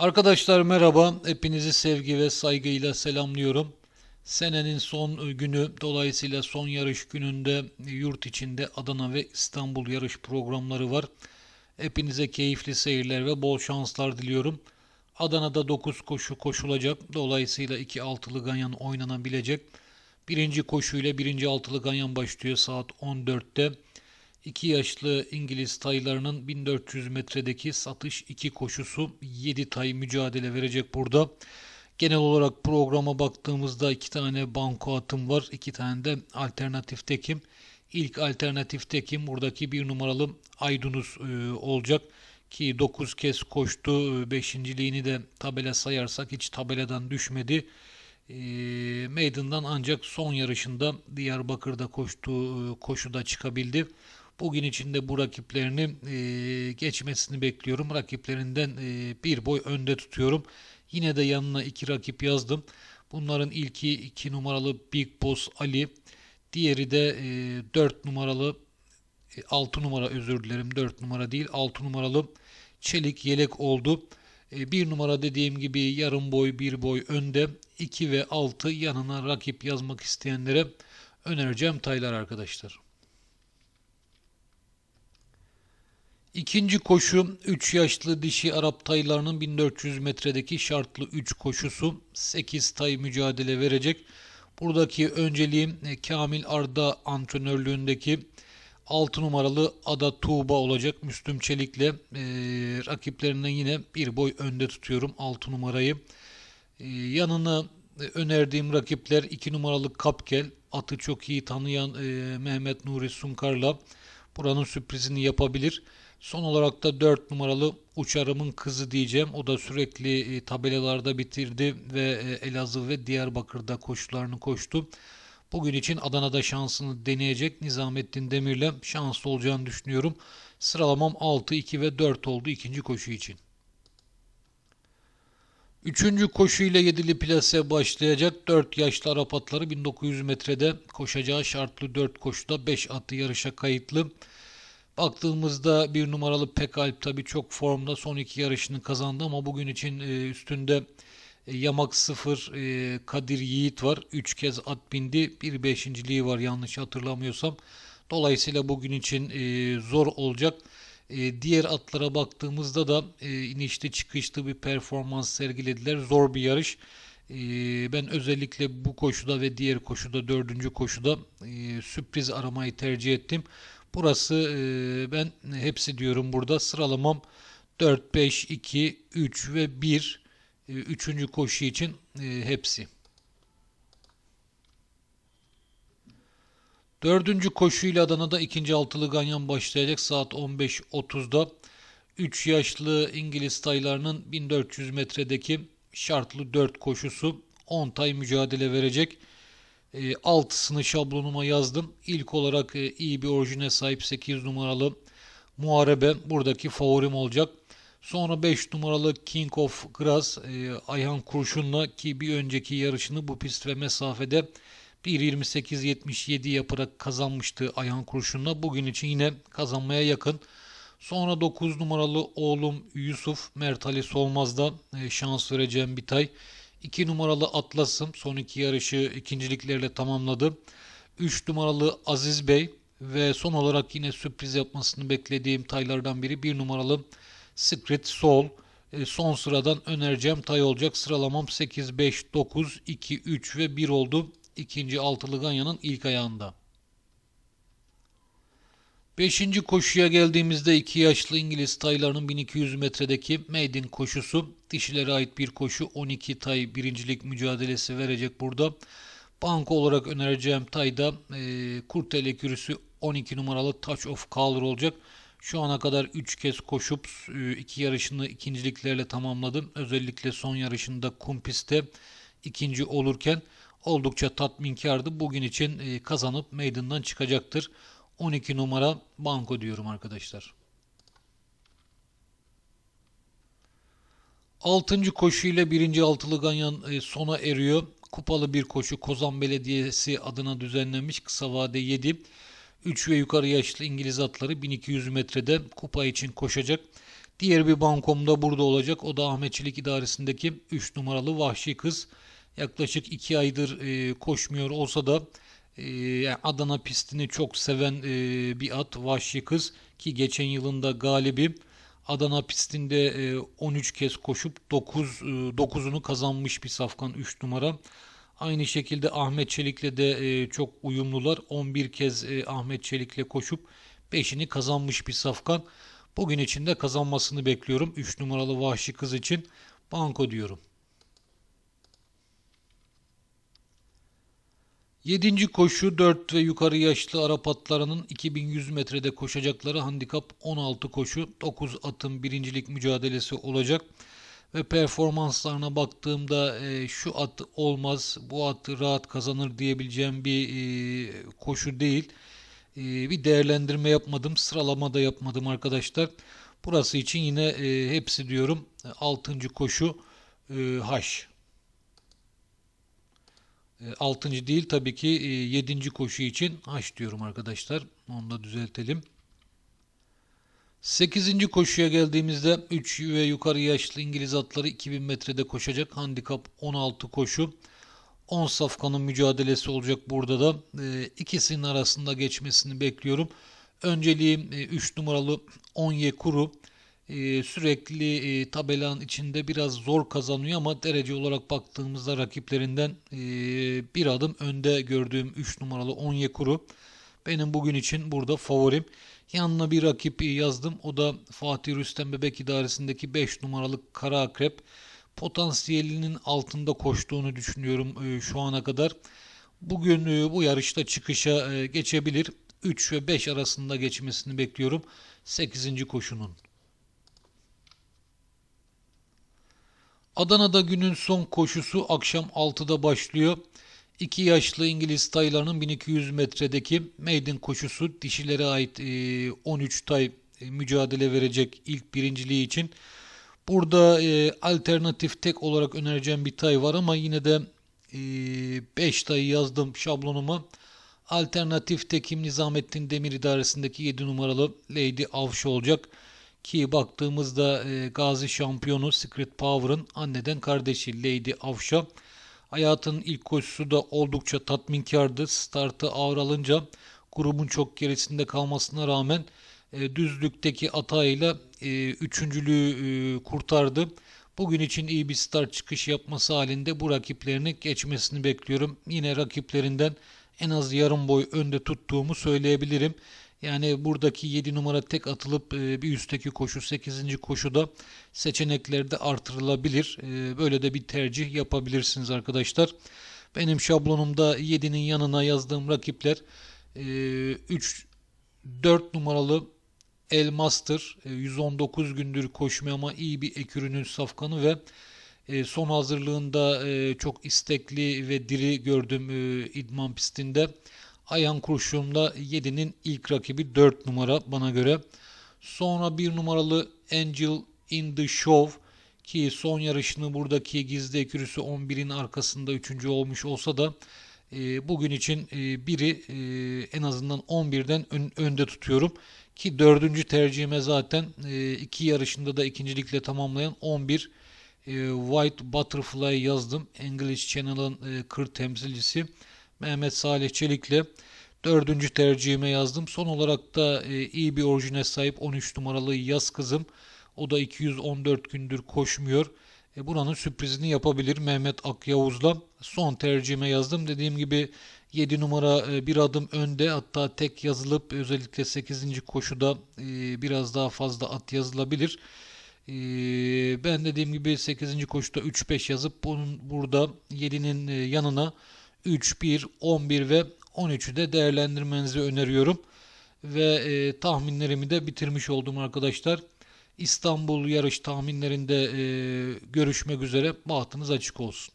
Arkadaşlar merhaba. Hepinizi sevgi ve saygıyla selamlıyorum. Senenin son günü dolayısıyla son yarış gününde yurt içinde Adana ve İstanbul yarış programları var. Hepinize keyifli seyirler ve bol şanslar diliyorum. Adana'da 9 koşu koşulacak. Dolayısıyla 2 altılı ganyan oynanabilecek. Birinci koşuyla birinci altılı ganyan başlıyor saat 14'te. 2 yaşlı İngiliz taylarının 1400 metredeki satış 2 koşusu 7 tay mücadele verecek burada. Genel olarak programa baktığımızda 2 tane banko atım var. 2 tane de alternatif tekim. İlk alternatif tekim buradaki bir numaralı Aydınus e, olacak ki 9 kez koştu. Beşinciliğini de tabela sayarsak hiç tabeladan düşmedi. E, ancak son yarışında Diyarbakır'da koştuğu e, koşuda çıkabildi. Bugün içinde bu rakiplerini e, geçmesini bekliyorum. Rakiplerinden e, bir boy önde tutuyorum. Yine de yanına iki rakip yazdım. Bunların ilki 2 numaralı Big Boss Ali. Diğeri de e, 4 numaralı 6 numara özür dilerim 4 numara değil 6 numaralı Çelik Yelek oldu. 1 numara dediğim gibi yarım boy bir boy önde 2 ve 6 yanına rakip yazmak isteyenlere önereceğim taylar arkadaşlar. İkinci koşu 3 yaşlı dişi Arap taylarının 1400 metredeki şartlı 3 koşusu 8 tay mücadele verecek. Buradaki önceliğim e, Kamil Arda antrenörlüğündeki 6 numaralı Ada Tuğba olacak. Müslüm Çelik'le e, rakiplerinden yine bir boy önde tutuyorum 6 numarayı. E, yanına e, önerdiğim rakipler 2 numaralı Kapkel. Atı çok iyi tanıyan e, Mehmet Nuri Sunkar'la buranın sürprizini yapabilir. Son olarak da 4 numaralı uçarımın kızı diyeceğim. O da sürekli e, tabelalarda bitirdi ve e, Elazığ ve Diyarbakır'da koşularını koştu. Bugün için Adana'da şansını deneyecek Nizamettin Demir'le şanslı olacağını düşünüyorum. Sıralamam 6, 2 ve 4 oldu ikinci koşu için. Üçüncü koşuyla yedili plase başlayacak. 4 yaşlı Arap atları 1900 metrede koşacağı şartlı 4 koşuda 5 atlı yarışa kayıtlı. Baktığımızda bir numaralı Pekalp tabii çok formda son iki yarışını kazandı ama bugün için e, üstünde e, Yamak 0 e, Kadir Yiğit var. 3 kez at bindi. Bir beşinciliği var yanlış hatırlamıyorsam. Dolayısıyla bugün için zor olacak. Diğer atlara baktığımızda da inişli çıkışlı bir performans sergilediler. Zor bir yarış. Ben özellikle bu koşuda ve diğer koşuda dördüncü koşuda sürpriz aramayı tercih ettim. Burası e, ben hepsi diyorum burada sıralamam 4, 5, 2, 3 ve 1 e, üçüncü koşu için e, hepsi. Dördüncü koşuyla Adana'da ikinci altılı ganyan başlayacak saat 15.30'da. 3 yaşlı İngiliz taylarının 1400 metredeki şartlı 4 koşusu 10 tay mücadele verecek. E, altısını şablonuma yazdım. İlk olarak e, iyi bir orijine sahip 8 numaralı Muharebe buradaki favorim olacak. Sonra 5 numaralı King of Grass e, Ayhan Kurşun'la ki bir önceki yarışını bu pist ve mesafede 1.28.77 yaparak kazanmıştı Ayhan Kurşun'la. Bugün için yine kazanmaya yakın. Sonra 9 numaralı oğlum Yusuf Mert Ali Solmaz'da e, şans vereceğim bir tay. 2 numaralı Atlas'ım son iki yarışı ikinciliklerle tamamladı. 3 numaralı Aziz Bey ve son olarak yine sürpriz yapmasını beklediğim taylardan biri 1 numaralı Secret Soul. E, son sıradan önereceğim tay olacak. Sıralamam 8, 5, 9, 2, 3 ve 1 oldu. İkinci altılı ganyanın ilk ayağında. Beşinci koşuya geldiğimizde iki yaşlı İngiliz taylarının 1200 metredeki maiden koşusu. Dişilere ait bir koşu 12 tay birincilik mücadelesi verecek burada. Banko olarak önereceğim tayda e, Kurtele kürüsü 12 numaralı Touch of Color olacak. Şu ana kadar 3 kez koşup 2 e, yarışını ikinciliklerle tamamladım. Özellikle son yarışında Kumpis'te ikinci olurken oldukça tatminkardı. Bugün için e, kazanıp meydandan çıkacaktır. 12 numara banko diyorum arkadaşlar. 6. koşu ile 1. altılı ganyan e, sona eriyor. Kupalı bir koşu Kozan Belediyesi adına düzenlenmiş kısa vade 7. 3 ve yukarı yaşlı İngiliz atları 1200 metrede kupa için koşacak. Diğer bir bankom da burada olacak. O da Ahmetçilik İdaresi'ndeki 3 numaralı Vahşi Kız. Yaklaşık 2 aydır e, koşmuyor olsa da e, Adana pistini çok seven e, bir at Vahşi Kız ki geçen yılında galibi. Adana pistinde e, 13 kez koşup 9 e, 9'unu kazanmış bir safkan 3 numara. Aynı şekilde Ahmet Çelik'le de e, çok uyumlular. 11 kez e, Ahmet Çelik'le koşup 5'ini kazanmış bir safkan. Bugün için de kazanmasını bekliyorum. 3 numaralı Vahşi Kız için banko diyorum. Yedinci koşu 4 ve yukarı yaşlı Arap atlarının 2100 metrede koşacakları handikap 16 koşu 9 atın birincilik mücadelesi olacak. Ve performanslarına baktığımda e, şu at olmaz bu at rahat kazanır diyebileceğim bir e, koşu değil. E, bir değerlendirme yapmadım sıralama da yapmadım arkadaşlar. Burası için yine e, hepsi diyorum 6. koşu e, H. 6. değil tabii ki 7. koşu için H diyorum arkadaşlar. Onu da düzeltelim. 8. koşuya geldiğimizde 3 ve yukarı yaşlı İngiliz atları 2000 metrede koşacak. Handikap 16 koşu. 10 safkanın mücadelesi olacak burada da. ikisinin arasında geçmesini bekliyorum. Önceliğim 3 numaralı Onye Kuru. Ee, sürekli e, tabelanın içinde biraz zor kazanıyor ama derece olarak baktığımızda rakiplerinden e, bir adım önde gördüğüm 3 numaralı Onyekuru benim bugün için burada favorim. Yanına bir rakip yazdım. O da Fatih Rüstem Bebek İdaresi'ndeki 5 numaralı Kara Akrep. Potansiyelinin altında koştuğunu düşünüyorum e, şu ana kadar. Bugün bu yarışta çıkışa geçebilir. 3 ve 5 arasında geçmesini bekliyorum. 8. koşunun. Adana'da günün son koşusu akşam 6'da başlıyor. 2 yaşlı İngiliz taylarının 1200 metredeki maiden koşusu dişilere ait 13 e, tay e, mücadele verecek ilk birinciliği için. Burada e, alternatif tek olarak önereceğim bir tay var ama yine de 5 tayı yazdım şablonuma. Alternatif tekim Nizamettin Demir İdaresi'ndeki 7 numaralı Lady Avşı olacak. Ki baktığımızda e, Gazi şampiyonu Secret Power'ın anneden kardeşi Lady Avşa. Hayatın ilk koşusu da oldukça tatminkardı. Startı ağır alınca grubun çok gerisinde kalmasına rağmen e, düzlükteki atağıyla e, üçüncülüğü e, kurtardı. Bugün için iyi bir start çıkış yapması halinde bu rakiplerini geçmesini bekliyorum. Yine rakiplerinden en az yarım boy önde tuttuğumu söyleyebilirim. Yani buradaki 7 numara tek atılıp e, bir üstteki koşu 8. koşuda seçeneklerde artırılabilir. E, böyle de bir tercih yapabilirsiniz arkadaşlar. Benim şablonumda 7'nin yanına yazdığım rakipler 3 e, 4 numaralı El Master 119 gündür koşmuyor ama iyi bir ekürünün safkanı ve son hazırlığında çok istekli ve diri gördüm idman pistinde. Ayan kurşununda 7'nin ilk rakibi 4 numara bana göre. Sonra 1 numaralı Angel in the Show ki son yarışını buradaki gizli ekürüsü 11'in arkasında 3. olmuş olsa da e, bugün için e, biri e, en azından 11'den ön, önde tutuyorum. Ki dördüncü tercihime zaten e, iki yarışında da ikincilikle tamamlayan 11 e, White Butterfly yazdım. English Channel'ın e, kır temsilcisi. Mehmet Salih Çelik'le dördüncü tercihime yazdım. Son olarak da e, iyi bir orijine sahip 13 numaralı Yaz Kızım. O da 214 gündür koşmuyor. E, buranın sürprizini yapabilir Mehmet Akyavuz'la. Son tercihime yazdım. Dediğim gibi 7 numara e, bir adım önde hatta tek yazılıp özellikle 8. koşuda e, biraz daha fazla at yazılabilir. E, ben dediğim gibi 8. koşuda 3-5 yazıp bunun burada 7'nin e, yanına 3, 1, 11 ve 13'ü de değerlendirmenizi öneriyorum. Ve e, tahminlerimi de bitirmiş oldum arkadaşlar. İstanbul yarış tahminlerinde e, görüşmek üzere. Bahtınız açık olsun.